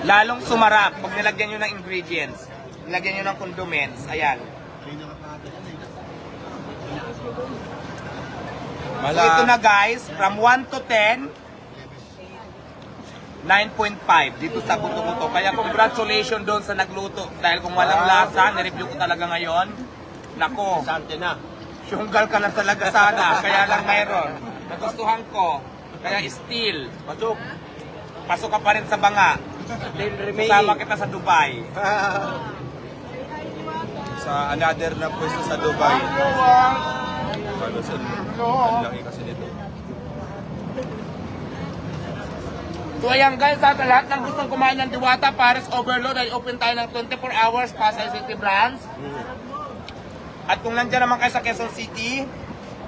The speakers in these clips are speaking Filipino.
Lalong sumarap pag nilagyan nyo ng ingredients. Nilagyan nyo ng condiments. Ayan. So ito na guys, from 1 to 10, 9.5 dito sa buto-buto. Kaya congratulations doon sa nagluto. Dahil kung walang lasa, nireview ko talaga ngayon. Nako, Sante na. syunggal ka na talaga sana. Kaya lang mayroon. Nagustuhan ko. Kaya still, Pasok. Pasok ka pa rin sa banga. Kasama kita sa Dubai. sa another na pwesto sa Dubai. Ano sa ang laki kasi nito. So ayan guys, sa lahat ng gustong kumain ng Diwata Paris Overload ay open tayo ng 24 hours Pasay City branch. At kung nandiyan naman kayo sa Quezon City,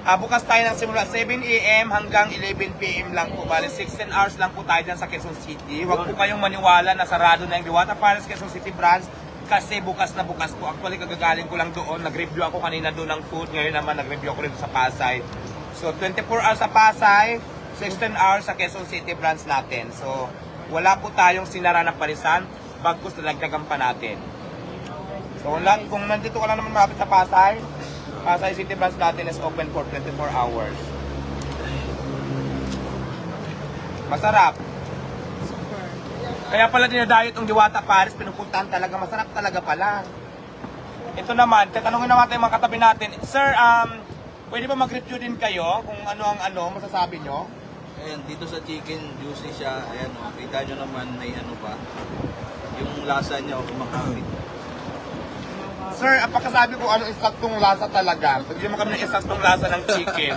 ah, bukas tayo ng simula 7 a.m. hanggang 11 p.m. lang po. Bali 16 hours lang po tayo dyan sa Quezon City. Huwag po kayong maniwala na sarado na yung Diwata Paris Quezon City branch kasi bukas na bukas po. Actually, kagagaling ko lang doon. Nag-review ako kanina doon ng food. Ngayon naman, nag-review ako rin sa Pasay. So, 24 hours sa Pasay, 16 hours sa Quezon City branch natin. So, wala po tayong sinara na parisan. Bagkus nalagdagan pa natin. So, lang, kung nandito ka lang naman malapit sa Pasay, Pasay City branch natin is open for 24 hours. Masarap. Kaya pala dinadayot ang Diwata Paris, pinupuntahan talaga, masarap talaga pala. Ito naman, tatanungin naman tayo mga katabi natin. Sir, um, pwede ba mag-review din kayo kung ano ang ano, masasabi nyo? Ayan, dito sa chicken, juicy siya. Ayan, oh, kita nyo naman may ano pa. Yung lasa niya, oh, kumakapit. Sir, apakasabi ko ano eksaktong lasa talaga. Bigyan mo kami ng eksaktong lasa ng chicken.